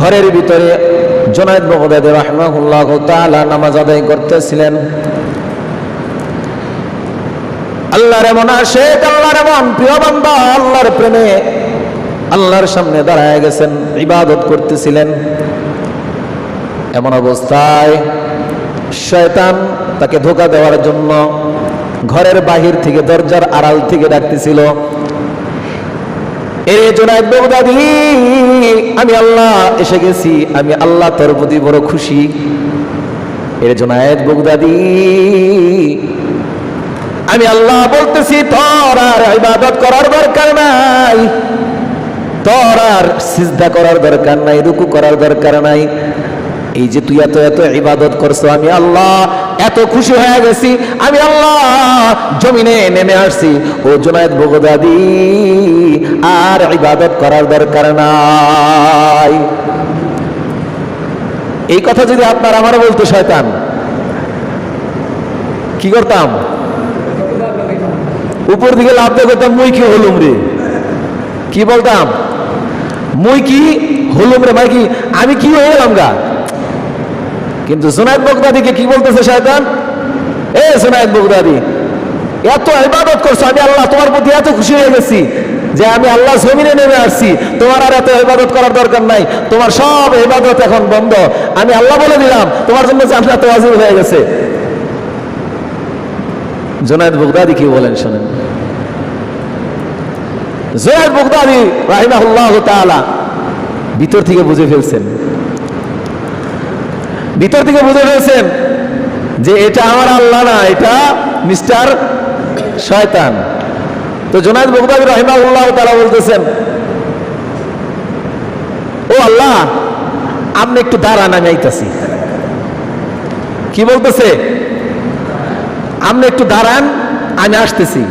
ঘরের ভিতরে জোনায়দ বগদাদি রহমাহুল্লাহ তালা নামাজ আদায় করতেছিলেন। আল্লাহর এমন আশেক, আল্লাহর এমন প্রিয় বান্দা, আল্লাহর প্রেমে আল্লাহর সামনে দাঁড়ায় গেছেন, ইবাদত করতেছিলেন। এমন অবস্থায় শয়তান তাকে ধোকা দেওয়ার জন্য ঘরের বাহির থেকে দরজার আড়াল থেকে ডাকতেছিল। এরে আমি আল্লাহ এসে গেছি, আমি আল্লাহ তোর প্রতি বড় খুশি। এরে জোনায়দ বগদাদি, আমি আল্লাহ বলতেছি, তোর আর ইবাদত করার দরকার নাই। তোর আর সিজদা করার দরকার নাই, রুকু করার দরকার নাই। এই যে তুই এত এত ইবাদত করছ, আমি আল্লাহ এত খুশি হয়ে গেছি। আমি আল্লাহ, জমিনে নেমে আসছি। ও জোনায়েদ বগদাদি আর ইবাদত করার দরকার নাই। এই কথা যদি আপনার আমার বলতো শয়তান, কি করতাম? উপর দিকে লাভ করতাম, মুই কি হলুম রে? কি বলতাম? মুই কি হলুম রে? মানে কি, আমি কি গেলাম গা? কিন্তু সোনায়দ বগদাদিকে কি বলতেছে শয়তান? এ সোনায়দ বগদাদি, এত ইবাদত করছ, আমি আল্লাহ তোমার প্রতি এত খুশি হয়ে গেছি যে আমি আল্লাহ জমিনে নেমে আসছি। তোমার আর এত ইবাদত করার দরকার নাই, তোমার সব ইবাদত এখন বন্ধ। আমি আল্লাহ বলে দিলাম, তোমার জন্য জান্নাত ওয়াজিব হয়ে গেছে। জোনায়দ বগদাদি কি বলেন শোনেন। জোনায়দ বগদাদি রাহিমাহুল্লাহ তাআলা ভিতর থেকে বুঝে ফেলছেন। ভিতর থেকে বুঝে ফেলছেন যে এটা আমার আল্লাহ না, এটা মিস্টার শয়তান। তো জোনায়দ বগদাদি রাহিমাহুল্লাহ তারা বলতেছেন, ও আল্লাহ, আপনি একটু দাঁড়ান, আমি আইতাছি। কি বলতেছে? আপনি একটু দাঁড়ান, আমি আসতেছি।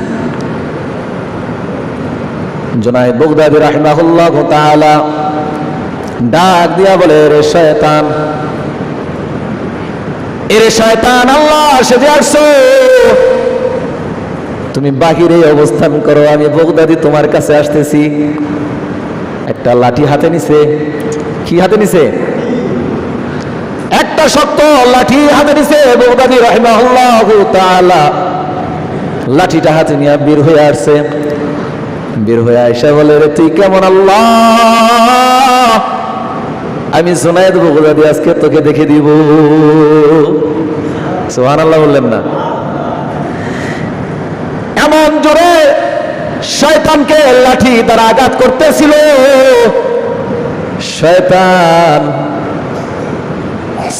জোনাই বগদাদি রাহিমাহুল্লাহ তাআলা ডাক দিয়া বলে, রে শয়তান এরে শয়তান, আল্লাহ, সেজে আসছো তুমি বাহিরে অবস্থান করো, আমি বগদাদি তোমার কাছে আসতেছি। একটা লাঠি হাতে নিছে। কি হাতে নিছে? একটা শক্ত লাঠি হাতে নিছে বগদাদি রাহিমাহুল্লাহ তাআলা। লাঠিটা হাতে নিয়ে বের হয়ে আসছে। বের হয়ে আয়সা বলে, রে তুই কেমন আল্লাহ? আমি জোনায়েদ বগদাদি আজকে তোকে দেখে দিব। সোহান আল্লাহ বললেন না। এমন জোরে শয়তানকে লাঠি দ্বারা আঘাত করতেছিল। শয়তান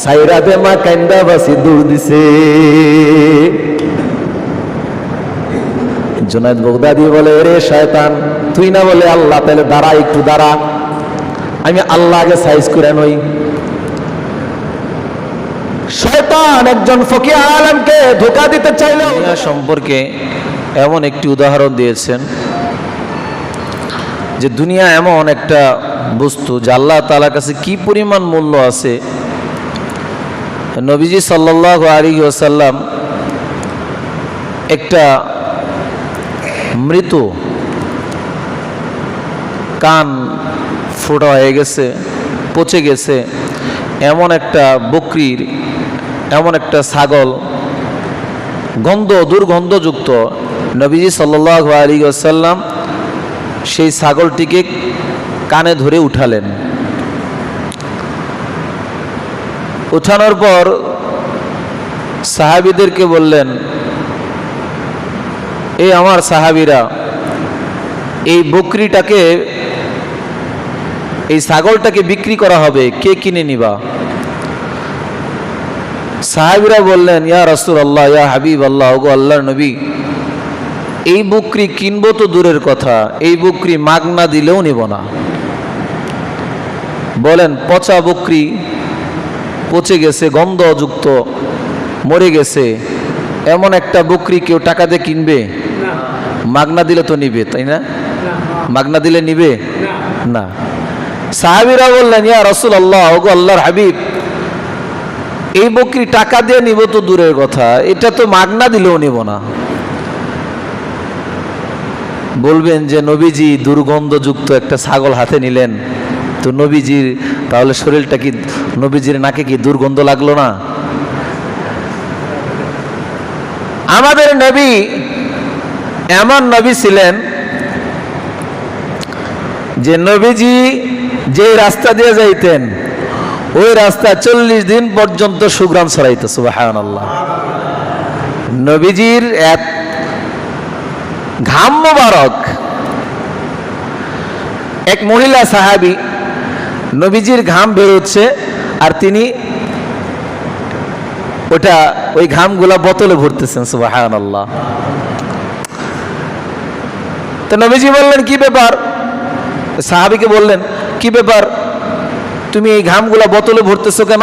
সাইরা দে মা কান্দা বাসি দূর দিছে। জুনায়দ বগদাদি বলে রে শয়তান, তুই না বলে আল্লাহ তাহলে দাঁড়া, একটু দাঁড়া। আমি আল্লাহ আগে সাইজ করে নই। শয়তান একজন ফকি আলমকে ধোকা দিতে চাইল সম্পর্কে এমন একটি উদাহরণ দিয়েছেন যে দুনিয়া এমন একটা বস্তু যে আল্লাহ তালার কাছে কি পরিমাণ মূল্য আছে? নবীজি সাল্লাহ আলী ওসাল্লাম একটা মৃত কান ফোটা হয়ে গেছে, পচে গেছে। এমন একটা বকরির, এমন একটা ছাগল, গন্ধ, দুর্গন্ধযুক্ত। নবীজি সাল্লাহ আলী আসাল্লাম সেই ছাগলটিকে কানে ধরে উঠালেন। উঠানোর পর সাহাবিদেরকে বললেন এই আমার সাহাবিরা, এই বকরিটাকে এই ছাগলটাকে বিক্রি করা হবে কে কিনে নিবা? সাহেবরা বললেন ইয়া রসুল আল্লাহ ইয়া হাবিব আল্লাহ ওগো আল্লাহর নবী এই বকরি কিনবো তো দূরের কথা এই বকরি মাগনা দিলেও নেব না। বলেন পচা বকরি পচে গেছে গন্ধযুক্ত মরে গেছে এমন একটা বকরি কেউ টাকা দিয়ে কিনবে? মাগনা দিলে তো নিবে তাই না? মাগনা দিলে নিবে? না। সাহাবিরা বললেন, ইয়া রসুল আল্লাহ ওগো আল্লাহর হাবিব, এই বকরি টাকা দিয়ে নিব তো দূরের কথা, এটা তো মাগনা দিলেও নিব না। বলবেন যে, নবীজি দুর্গন্ধযুক্ত একটা ছাগল হাতে নিলেন। তো নবীজির, তাহলে শরীরটা কি, নবীজির নাকে কি দুর্গন্ধ লাগল না? আমাদের নবী এমন নবী ছিলেন যে, নবীজি যে রাস্তা দিয়ে যাইতেন, ওই রাস্তা চল্লিশ দিন পর্যন্ত সুগ্রাম ছড়াইতো সুবাহান আল্লাহ নবীজির এক ঘাম মোবারক, এক মহিলা সাহাবি নবীজির ঘাম বেরোচ্ছে আর তিনি ওটা, ওই ঘামগুলা বোতলে ভরতেছেন সুবাহান আল্লাহ তো নবীজি বললেন, কি ব্যাপার? সাহাবিকে বললেন কি ব্যাপার? তুমি এই ঘামগুলা বোতলে ভরতেছো কেন?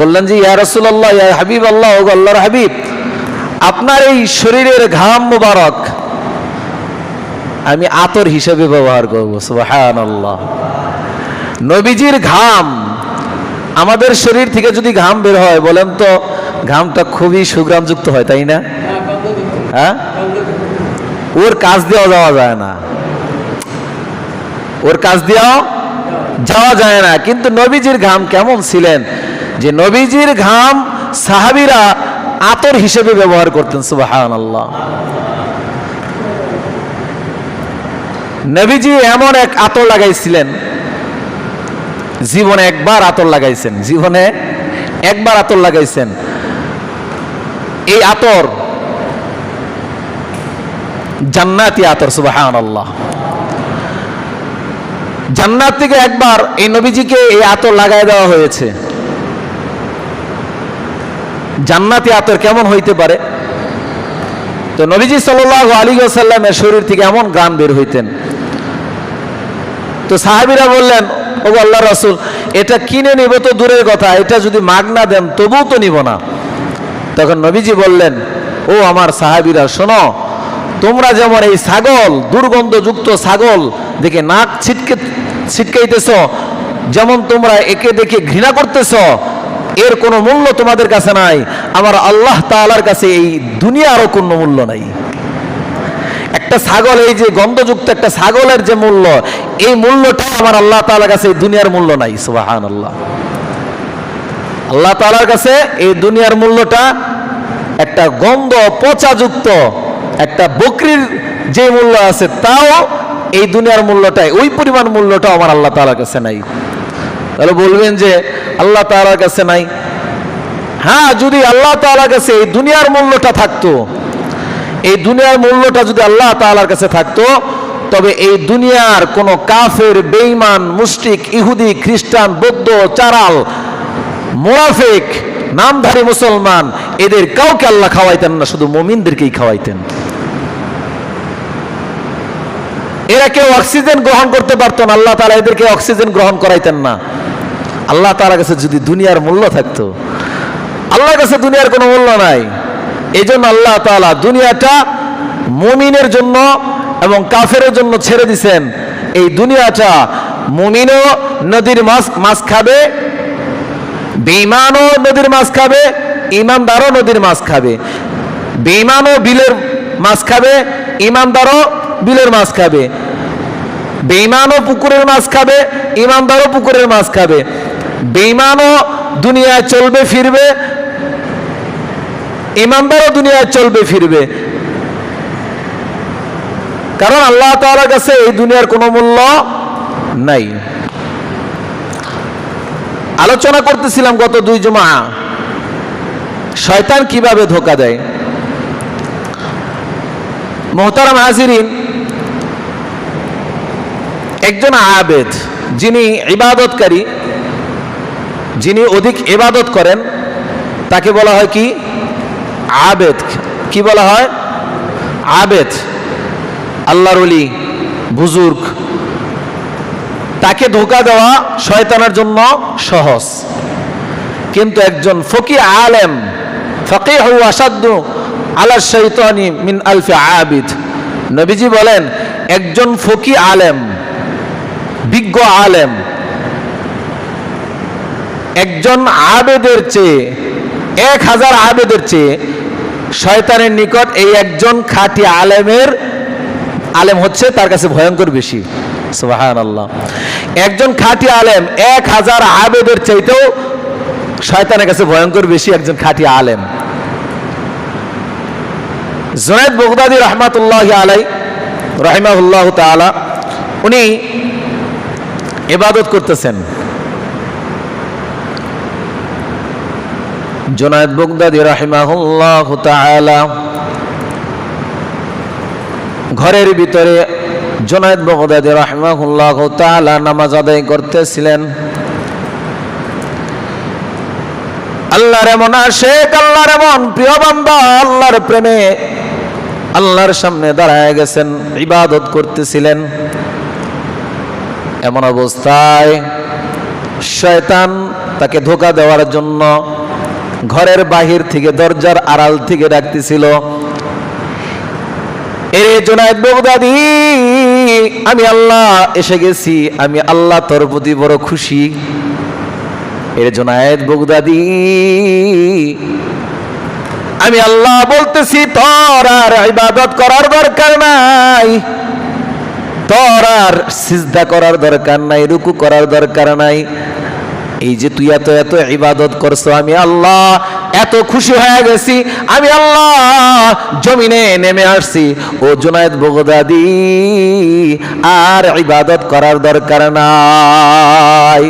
বললেন যে, ইয়া রসুল্লাহ ইয়া হাবিব আল্লাহ আল্লাহর হাবিব, আপনার এই শরীরের ঘাম মুবারক, আমি আতর হিসেবে ব্যবহার করব সুবাহান আল্লাহ নবীজির ঘাম, আমাদের শরীর থেকে যদি ঘাম বের হয়, বলেন তো, ঘামটা খুবই সুগ্রামযুক্ত হয়, তাই না? হ্যাঁ? ওর কাজ দেওয়া যাওয়া যায় না। ওর কাজ দিয়েও যাওয়া যায় না। কিন্তু নবীজির ঘাম কেমন ছিলেন? যে নবীজির ঘাম সাহাবিরা আতর হিসেবে ব্যবহার করতেন সুবাহান আল্লাহ নবীজি এমন এক আতর লাগাইছিলেন, জীবনে একবার আতর লাগাইছেন, জীবনে একবার আতর লাগাইছেন। এই আতর জান্নাতি আতর সুবাহান আল্লাহ জান্নাত থেকে একবার এই নবীজিকে এই আতর লাগাই দেওয়া হয়েছে। জান্নাতি আতর কেমন হইতে পারে? তো নবীজি সাল্লাহ আলী সাল্লামের শরীর থেকে এমন গান বের হইতেন। তো সাহাবিরা বললেন, ও আল্লাহ রসুল, এটা কিনে নিব তো দূরের কথা, এটা যদি মাগনা দেন তবুও তো নিব না। তখন নবীজি বললেন, ও আমার সাহাবিরা, শোনো, তোমরা যেমন এই ছাগল, দুর্গন্ধযুক্ত ছাগল, দেখে নাক ছিটকে ছিটকাইতেছ, যেমন তোমরা একে দেখে ঘৃণা করতেছ, এর কোনো মূল্য তোমাদের কাছে নাই। আমার আল্লাহ তাআলার কাছে এই দুনিয়ারও কোনো মূল্য নাই। একটা ছাগল, এই যে গন্ধযুক্ত একটা ছাগলের যে মূল্য, এই মূল্যটা আমার আল্লাহ তাআলার কাছে এই দুনিয়ার মূল্য নাই সুবাহান আল্লাহ আল্লাহ তাআলার কাছে এই দুনিয়ার মূল্যটা একটা গন্ধ পচাযুক্ত একটা বকরির যে মূল্য আছে, তাও এই দুনিয়ার মূল্যটাই, ওই পরিমাণ মূল্যটা আমার আল্লাহ তাআলার কাছে নাই। তাহলে বলবেন যে, আল্লাহ তাআলার কাছে নাই? হ্যাঁ যদি আল্লাহ তাআলার কাছে এই দুনিয়ার মূল্যটা থাকতো, এই দুনিয়ার মূল্যটা যদি আল্লাহ তাআলার কাছে থাকতো, তবে এই দুনিয়ার কোন কাফের, বেঈমান, মুশরিক, ইহুদি, খ্রিস্টান, বৌদ্ধ, চারাল মোরাফেক নামধারী মুসলমান, এদের কাউকে আল্লাহ খাওয়াইতেন না, শুধু মমিনদেরকেই খাওয়াইতেন। এরা কেউ অক্সিজেন গ্রহণ করতে পারতো না, আল্লাহ তালা এদেরকে অক্সিজেন গ্রহণ করাইতেন না। আল্লাহ তালার কাছে যদি দুনিয়ার মূল্য থাকতো, আল্লাহর কাছে দুনিয়ার কোনো মূল্য নাই। এই জন্য আল্লাহ তালা দুনিয়াটা মুমিনের জন্য এবং কাফের জন্য ছেড়ে দিছেন। এই দুনিয়াটা মুমিনও নদীর মাছ মাছ খাবে, বেঈমানও নদীর মাছ খাবে, ইমানদারও নদীর মাছ খাবে। বেঈমানও বিলের মাছ খাবে, ইমানদারও বিলের মাছ খাবে। বেঈমানও পুকুরের মাছ খাবে, ইমানদারও পুকুরের মাছ খাবে। বেঈমানও দুনিয়ায় চলবে, ফিরবে। ইমানদারও দুনিয়ায় চলবে, ফিরবে। কারণ আল্লাহ তাআলার কাছে এই দুনিয়ার কোনো মূল্য নাই। আলোচনা করতেছিলাম গত দুই জমা শয়তান কীভাবে ধোকা দেয়? মোহতারাম হাজিরিন একজন আবেদ, যিনি ইবাদতকারী, যিনি অধিক ইবাদত করেন, তাকে বলা হয় কি? আবেদ। কি বলা হয়? আবেদ। আল্লাহর অলি বুজুর্গ। তাকে ধোকা দেওয়া শয়তানের জন্য সহজ। কিন্তু একজন ফকি আলেম ফকি হু আসাদ্দু আলা শৈতানি মিন আলফে আবিদ। নবীজি বলেন, একজন ফকি আলেম বিজ্ঞ আলেম। একজন আবেদের চেয়ে, এক হাজার আবেদের চেয়ে শয়তানের নিকট এই একজন খাঁটি আলেমের আলেম হচ্ছে তার কাছে ভয়ঙ্কর বেশি। আল্লাহ একজন খাঁটি আলেম এক হাজার আবেদের চাইতেও শয়তানের কাছে ভয়ঙ্কর বেশি একজন খাঁটি আলেম। জুনাইদ বগদাদি রহমাতুল্লাহ আলাই রহিমাহুল্লাহ তালা উনি ইবাদত করতেছেন। জুনাইদ বগদাদি রহিমাহুল্লাহ তালা ঘরের ভিতরে জুনাইদ বগদাদি রহমাহুল্লাহ তালা নামাজ আদায় করতেছিলেন। আল্লাহর এমন আশেক, আল্লাহর এমন প্রিয় বান্দা, আল্লাহর প্রেমে আল্লাহর সামনে দাঁড়ায় গেছেন, ইবাদত করতেছিলেন। এমন অবস্থায় শয়তান তাকে ধোকা দেওয়ার জন্য ঘরের বাহির থেকে দরজার আড়াল থেকে ডাকতেছিল এ জোনায়েদ বগদাদি, আমি আল্লাহ এসে গেছি, আমি আল্লাহ তোর প্রতি বড় খুশি। এর জোনায়েদ বগদাদি, আমি আল্লাহ বলতেছি, তোর আর ইবাদত করার দরকার নাই। তোর আর সিজদা করার দরকার নাই, রুকু করার দরকার নাই। এই যে তুই এত এত ইবাদত করছ, আমি আল্লাহ এত খুশি হয়ে গেছি, আমি আল্লাহ জমিনে নেমে আসছি। ও জুনায়েদ বগদাদি, আর ইবাদত করার দরকার নাই।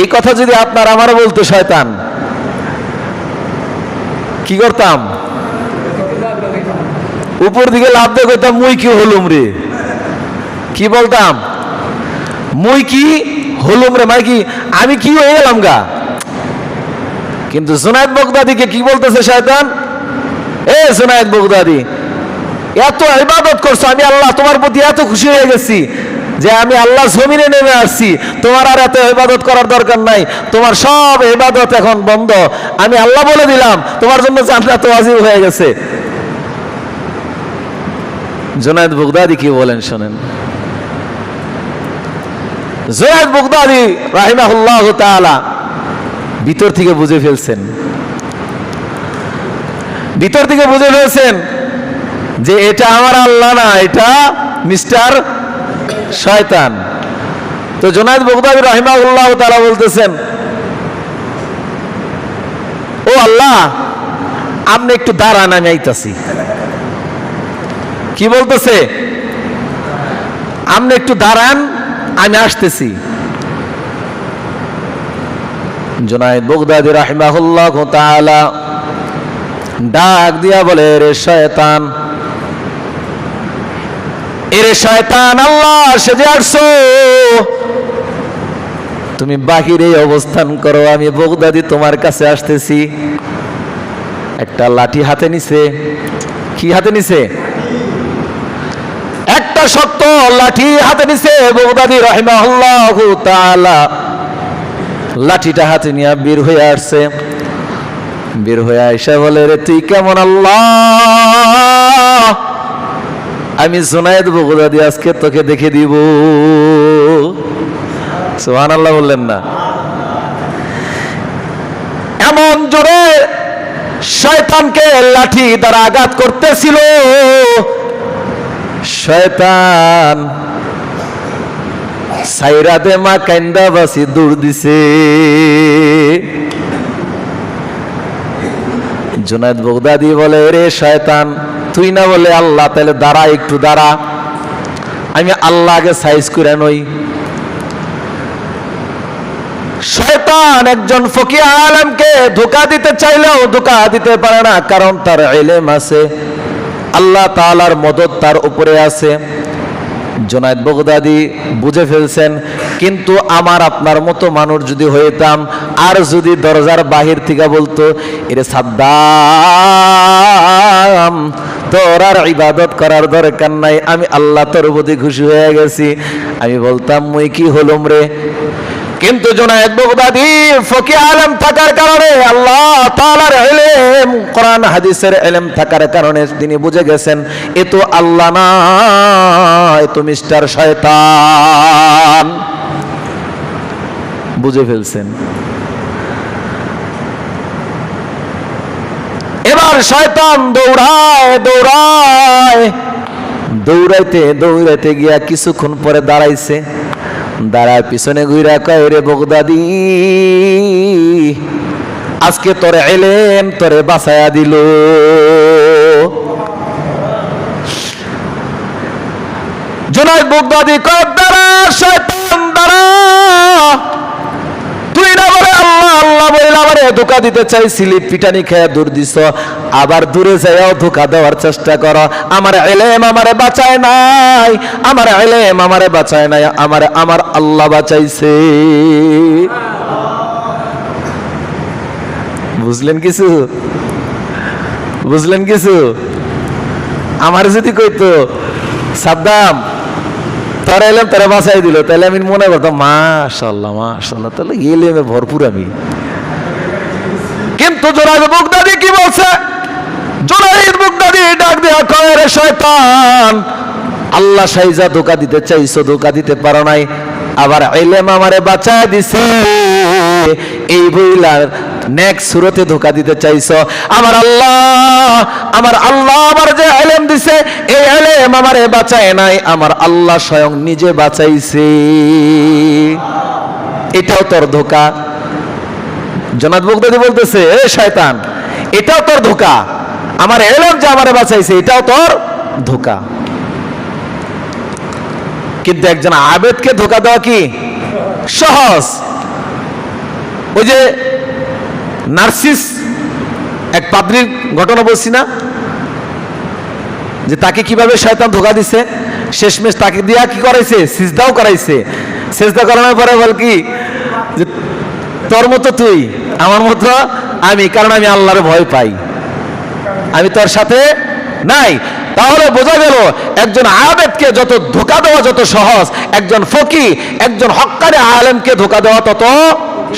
এই কথা যদি আপনার আমার বলতো শয়তান, কি করতাম? উপর দিকে লাভ দিয়ে করতাম মুই কি হলুম রে? কি বলতাম? মুই কি হলুম রে? মানে কি, আমি কি হয়ে গেলাম গা? কিন্তু জুনায়দ বগদাদিকে কি বলতেছে শয়তান? এ জুনায়দ বগদাদি, এত ইবাদত করছ, আমি আল্লাহ তোমার প্রতি এত খুশি হয়ে গেছি যে আমি আল্লাহ জমিনে নেমে আসছি। তোমার আর এত ইবাদত করার দরকার নাই, তোমার সব ইবাদত এখন বন্ধ। আমি আল্লাহ বলে দিলাম, তোমার জন্য জান্নাত ওয়াজিব হয়ে গেছে। জুনায়দ বুগদাদি কি বলেন শোনেন। জুনায়দ বুগদাদি রাহিমাহুল্লাহ তাআলা ভিতর থেকে বুঝে ফেলছেন। ভিতর থেকে বুঝে ফেলছেন যে এটা আমার আল্লাহ না, এটা মিস্টার শয়তান। তো জোনায়দ বগদাদি রহিমাউল্লাহ তারা বলতেছেন, ও আল্লাহ, আপনি একটু দাঁড়ান, আমি আইতাছি। কি বলতেছে? আপনি একটু দাঁড়ান, আমি আসতেছি। জোনায়দ বগদাদি রাহিমাহুল্লাহ তাআলা ডাক দিয়া বলে রে শয়তান, এরে শয়তান, আল্লাহ সেজে আসছো। তুমি বাহিরে অবস্থান করো, আমি বগদাদি তোমার কাছে আসতেছি। একটা লাঠি হাতে নিছে। কি হাতে নিছে? শক্ত লাঠি হাতে নিছে বগদাদি রহিমাহুল্লাহ তাআলা। লাঠিটা হাতে নিয়ে বীর হয়ে আসছে। বীর হয়ে আইসা বলে, রে, তুই কেমন আল্লাহ? আমি জোনায়েদ বগুদাদি আজকে তোকে দেখে দিব। সোহান আল্লাহ বললেন না। এমন জোরে শয়তানকে লাঠি দ্বারা আঘাত করতেছিল। শয়তান। সাইরা দে মা কান্দা বাসি দৌড় দিছে। জুনায়দ বগদাদি বলে রে শয়তান, তুই না বলে আল্লাহ, তাহলে দাঁড়া, একটু দাঁড়া। আমি আল্লাহকে সাইজ করে নই। শয়তান একজন ফকি আলমকে ধোকা দিতে চাইলেও ধোকা দিতে পারে না, কারণ তার এলেম আছে। আল্লাহ তাআলার মদত তার উপরে আছে। জোনায়দ বগদাদি বুঝে ফেলছেন, কিন্তু আমার, আপনার মতো মানুষ যদি হইতাম, আর যদি দরজার বাহির থেকে বলতো, এরে সাদ্দাম, তোর আর ইবাদত করার দরকার নাই, আমি আল্লাহ তোর প্রতি খুশি হয়ে গেছি। আমি বলতাম, মুই কি হলুম রে? কিন্তু জোনায়েদ বগদাদি ফকি আলম থাকার কারণে আল্লাহ এবার শয়তান দৌড়ায় দৌড়ায়, দৌড়াইতে দৌড়াইতে গিয়া কিছুক্ষণ পরে দাঁড়াইছে। দাঁড়ায় পিছনে ঘুরা কয়, রে বগদাদি আজকে তোরে এলেম তোরে বাসায়া দিল। জোনাই বগদাদি দাঁড়া তুই আল্লাহ বলে ধোকা দিতে দূর আবার দূরে যাইয়াও ধোকা দেওয়ার চেষ্টা কর। আমার এলেম আমারে বাঁচায় নাই, আমার এলেম আমারে বাঁচায় নাই, আমারে, আমার আল্লাহ বাঁচাইছে। বুঝলেন কিছু? বুঝলেন কিছু? আমার যদি কইতো, সাদ্দাম, তারা এলাম, তারা বাসাই দিল তাহলে আমি মনে করতাম, মাশাল্লাহ মাশাল্লাহ তাহলে এলেমে ভরপুর আমি। কিন্তু জোনাইদ বুগদাদি কি বলছে? জোনাইদ বুগদাদি ডাক দেয়া কয়, রে শয়তান, আল্লাহ সাইজা ধোকা দিতে চাইছো, ধোকা দিতে পারো নাই। আবার এলেম আমারে বাঁচায় দিছে। এই বইলার নেক্সট সুরতে ধোকা দিতে চাইছো। আমার আল্লাহ আমার আল্লাহ আমার যে এলেম দিছে, এই এলেম আমারে বাঁচায় নাই, আমার আল্লাহ স্বয়ং নিজে বাঁচাইছে। এটাও তোর ধোকা। জনাদ বগদাদি বলতেছে, এ শয়তান, এটাও তোর ধোকা। আমার এলেম যে আমারে বাঁচাইছে, এটাও তোর ধোকা। কিন্তু একজন আবেদকে ধোকা দেওয়া কি? সহজ। ওই যে নার্সিস, এক পাদ্রির ঘটনা বলছি না, যে তাকে কীভাবে শয়তান ধোকা দিছে, শেষমেশ তাকে দিয়া কি করাইছে? সিজদাও করাইছে। সিজদা করানোর পরে বল কি, যে তোর মতো তুই, আমার মতো আমি, কারণ আমি আল্লাহর ভয় পাই। আমি তোর সাথে নাই। তাহলে বোঝা গেল, একজন আবেদকে যত ধোকা দেওয়া যত সহজ, একজন ফকি একজন হক্কারে আলেমকে ধোকা দেওয়া তত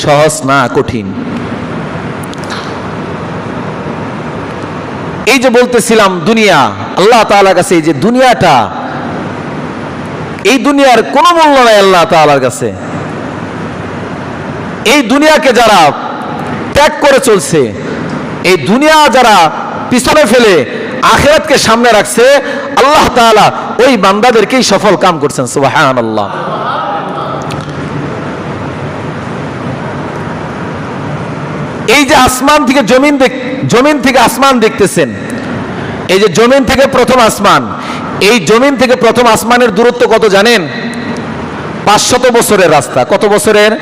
সহজ না, কঠিন। এই যে বলতেছিলাম দুনিয়া, আল্লাহ তাআলার কাছে এই যে দুনিয়াটা, এই দুনিয়ার কোনো মূল্য নাই আল্লাহ তাআলার কাছে। এই দুনিয়াকে যারা ত্যাগ করে চলছে, এই দুনিয়া যারা পিছনে ফেলে আখেরাতকে সামনে রাখছে, আল্লাহ তাআলা ওই বান্দাদেরকেই সফল কাম করছেন সুবাহান আল্লাহ এই যে আসমান থেকে জমিন দেখ- জমিন থেকে আসমান দেখতেছেন। এই যে জমিন থেকে প্রথম আসমান, এই জমিন থেকে প্রথম আসমানের দূরত্ব কত জানেন? পাঁচশত বছরের রাস্তা। কত বছরের?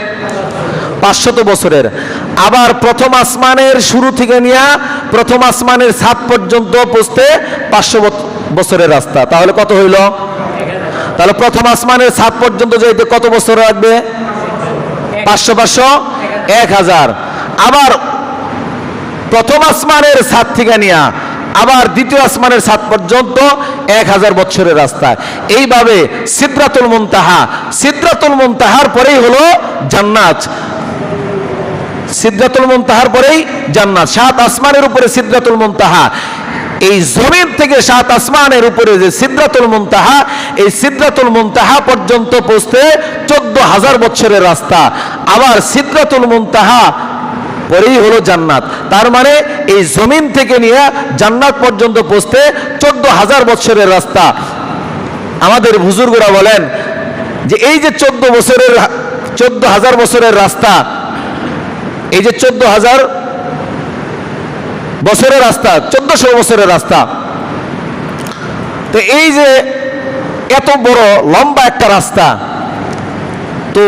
পাঁচশত বছরের। আবার প্রথম আসমানের শুরু থেকে নিয়ে প্রথম আসমানের সাত পর্যন্ত পৌঁছতে পাঁচশো বছরের রাস্তা। তাহলে কত হইল? তাহলে প্রথম আসমানের সাত পর্যন্ত যাইতে কত বছর লাগবে? পাঁচশো পাঁচশো? এক হাজার। আবার প্রথম আসমানের সাত থেকে নিয়ে আবার দ্বিতীয় আসমানের সাত পর্যন্ত এক হাজার বছরের রাস্তা এইভাবে সিদ্রাতুল মুনতাহা, সিদ্রাতুল মুনতাহার পরেই হলো জান্নাত। সিদ্রাতুল মুনতাহার পরেই জান্নাত। সাত আসমানের উপরে সিদ্রাতুল মুনতাহা। এই জমিন থেকে সাত আসমানের উপরে যে সিদ্রাতুল মুনতাহা, এই সিদ্রাতুল মুনতাহা পর্যন্ত পৌঁছতে চোদ্দ হাজার বছরের রাস্তা। আবার সিদ্রাতুল মুনতাহা পরেই হলো জান্নাত। তার মানে এই জমিন থেকে নিয়ে জান্নাত পর্যন্ত পৌঁছতে চোদ্দ হাজার বছরের রাস্তা। আমাদের বুজুর্গরা বলেন যে এই যে চোদ্দ বছরের চোদ্দ হাজার বছরের রাস্তা, এই যে চোদ্দ হাজার বছরের রাস্তা, চোদ্দশো বছরের রাস্তা। তো এই যে এত বড় লম্বা একটা রাস্তা, তো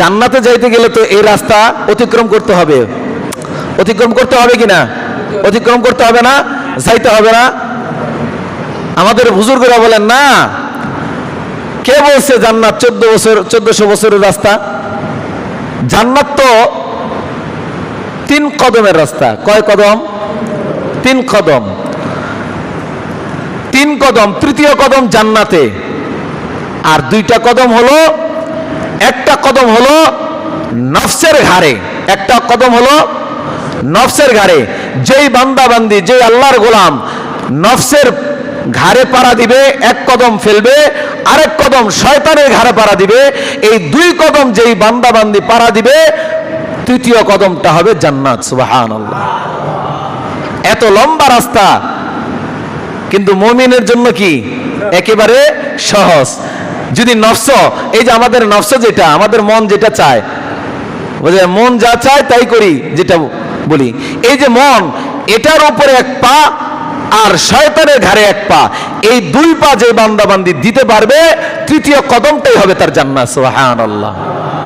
জান্নাতে যাইতে গেলে তো এই রাস্তা অতিক্রম করতে হবে। অতিক্রম করতে হবে কি না অতিক্রম করতে হবে না, যাইতে হবে না। আমাদের বুজুর্গরা বলেন, না, কে বলছে জান্নাত? চোদ্দ বছর, চোদ্দশো বছরের রাস্তা? জান্নাত তো তিন কদমের রাস্তা। কয় কদম? তিন কদম। তিন কদম, তৃতীয় কদম জান্নাতে। আর দুইটা কদম হলো একটা কদম হলো নফসের ঘাড়ে, একটা কদম হলো নফসের ঘাড়ে। যেই বান্দা বান্দি যেই আল্লাহর গোলাম নফসের ঘাড়ে পাড়া দিবে, এক কদম ফেলবে, আরেক কদম শয়তানের ঘাড়ে পাড়া দিবে, এই দুই কদম যেই বান্দা বান্দি পাড়া দিবে, তৃতীয় কদমটা হবে জান্নাত সুবাহান এত লম্বা রাস্তা, কিন্তু মমিনের জন্য কি? একেবারে সহজ। যদি নফস, এই যে আমাদের নফস যেটা, আমাদের মন যেটা চায় বুঝলে মন যা চায় তাই করি, যেটা বলি। এই যে মন, এটার উপরে এক পা আর শয়তানের ঘাড়ে এক পা। এই দুই পা যে বান্দাবান্দি দিতে পারবে, তৃতীয় কদমটাই হবে তার জান্নাত, সুবহানাল্লাহ।